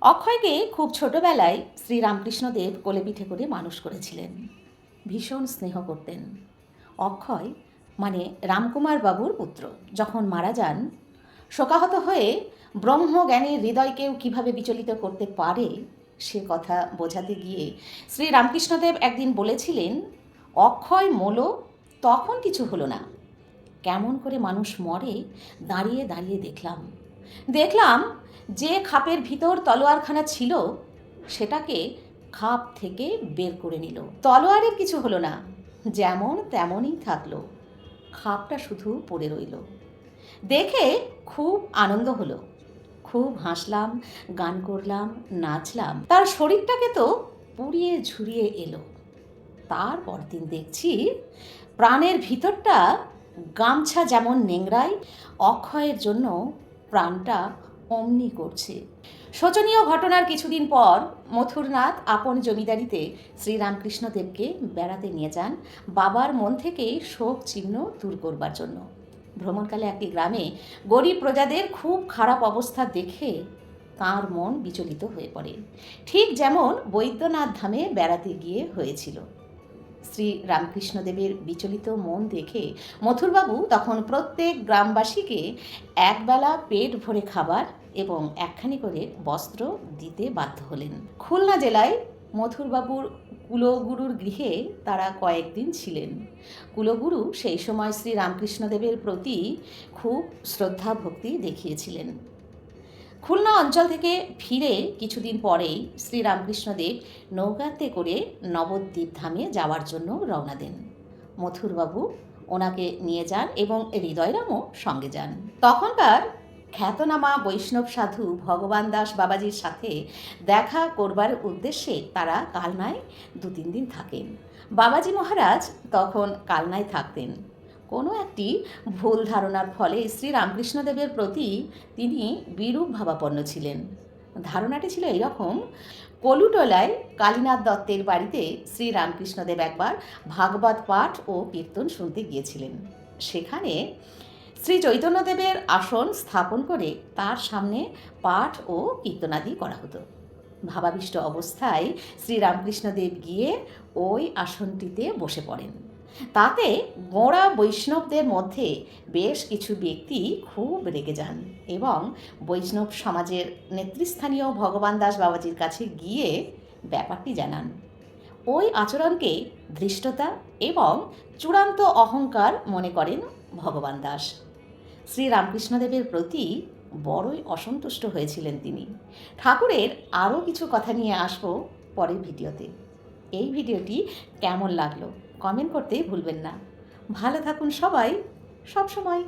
অক্ষয়কে খুব ছোটবেলায় শ্রীরামকৃষ্ণদেব কোলে পিঠে করে মানুষ করেছিলেন। ভীষণ স্নেহ করতেন। অক্ষয় মানে রামকুমার বাবুর পুত্র। যখন মারা যান, শোকাহত হয়ে ব্রহ্মজ্ঞানের হৃদয়কেও কীভাবে বিচলিত করতে পারে, সে কথা বোঝাতে গিয়ে শ্রী রামকৃষ্ণদেব একদিন বলেছিলেন, অক্ষয় মোলো, তখন কিছু হলো না। কেমন করে মানুষ মরে, দাঁড়িয়ে দাঁড়িয়ে দেখলাম। দেখলাম যে খাপের ভিতর তলোয়ারখানা ছিল, সেটাকে খাপ থেকে বের করে নিল। তলোয়ারের কিছু হলো না, যেমন তেমনই থাকল। খাপটা শুধু পড়ে রইল। দেখে খুব আনন্দ হলো। খুব হাসলাম, গান করলাম, নাচলাম। তার শরীরটাকে তো পুড়িয়ে ঝুরিয়ে এলো। তারপর দিন দেখছি প্রাণের ভিতরটা গামছা যেমন নেংরায় অক্ষয়ের জন্য প্রাণটা অমনি করছে। শোচনীয় ঘটনার কিছুদিন পর মথুরনাথ আপন জমিদারিতে শ্রীরামকৃষ্ণদেবকে বেড়াতে নিয়ে যান। বাবার মন থেকে শোক চিহ্ন দূর করবার জন্য। ভ্রমণকালে একটি গ্রামে গরিব প্রজাদের খুব খারাপ অবস্থা দেখে তার মন বিচলিত হয়ে পড়ে। ঠিক যেমন বৈদ্যনাথ ধামে বেড়াতে গিয়ে হয়েছিল। শ্রী রামকৃষ্ণদেবের বিচলিত মন দেখে মথুরবাবু তখন প্রত্যেক গ্রামবাসীকে একবেলা পেট ভরে খাবার এবং একখানি করে বস্ত্র দিতে বাধ্য হলেন। খুলনা জেলায় মথুরবাবুর কুলগুরুর গৃহে তারা কয়েকদিন ছিলেন। কুলগুরু সেই সময় শ্রী রামকৃষ্ণদেবের প্রতি খুব শ্রদ্ধা ভক্তি দেখিয়েছিলেন। খুলনা অঞ্চল থেকে ফিরে কিছুদিন পরেই শ্রীরামকৃষ্ণদেব নৌকাতে করে নবদ্বীপ ধামে যাওয়ার জন্য রওনা দেন। মথুরবাবু ওনাকে নিয়ে যান এবং হৃদয়রামও সঙ্গে যান। তখনকার খ্যাতনামা বৈষ্ণব সাধু ভগবান দাস বাবাজির সাথে দেখা করবার উদ্দেশ্যে তারা কালনায় দু তিন দিন থাকেন। বাবাজি মহারাজ তখন কালনায় থাকতেন। কোনো একটি ভুল ধারণার ফলে শ্রী রামকৃষ্ণদেবের প্রতি তিনি বিরূপ ভাবাপন্ন ছিলেন। ধারণাটি ছিল এরকম কলুটোলায় কালীনাথ দত্তের বাড়িতে শ্রী রামকৃষ্ণদেব একবার ভাগবত পাঠ ও কীর্তন শুনতে গিয়েছিলেন। সেখানে শ্রী চৈতন্যদেবের আসন স্থাপন করে তার সামনে পাঠ ও কীর্তনাদি করা হতো। ভাবাবিষ্ট অবস্থায় শ্রী রামকৃষ্ণদেব গিয়ে ওই আসনটিতে বসে পড়েন। তাতে গোঁড়া বৈষ্ণবদের মধ্যে বেশ কিছু ব্যক্তি খুব রেগে যান এবং বৈষ্ণব সমাজের নেতৃস্থানীয় ভগবান দাস বাবাজির কাছে গিয়ে ব্যাপারটি জানান। ওই আচরণকে ধৃষ্টতা এবং চূড়ান্ত অহংকার মনে করেন ভগবান দাস। শ্রী রামকৃষ্ণদেবের প্রতি বড়ই অসন্তুষ্ট হয়েছিলেন তিনি। ঠাকুরের আরও কিছু কথা নিয়ে আসব পরের ভিডিওতে। এই ভিডিওটি কেমন লাগল? কমেন্ট করতেই ভুলবেন না। ভালো থাকুন সবাই সব সময়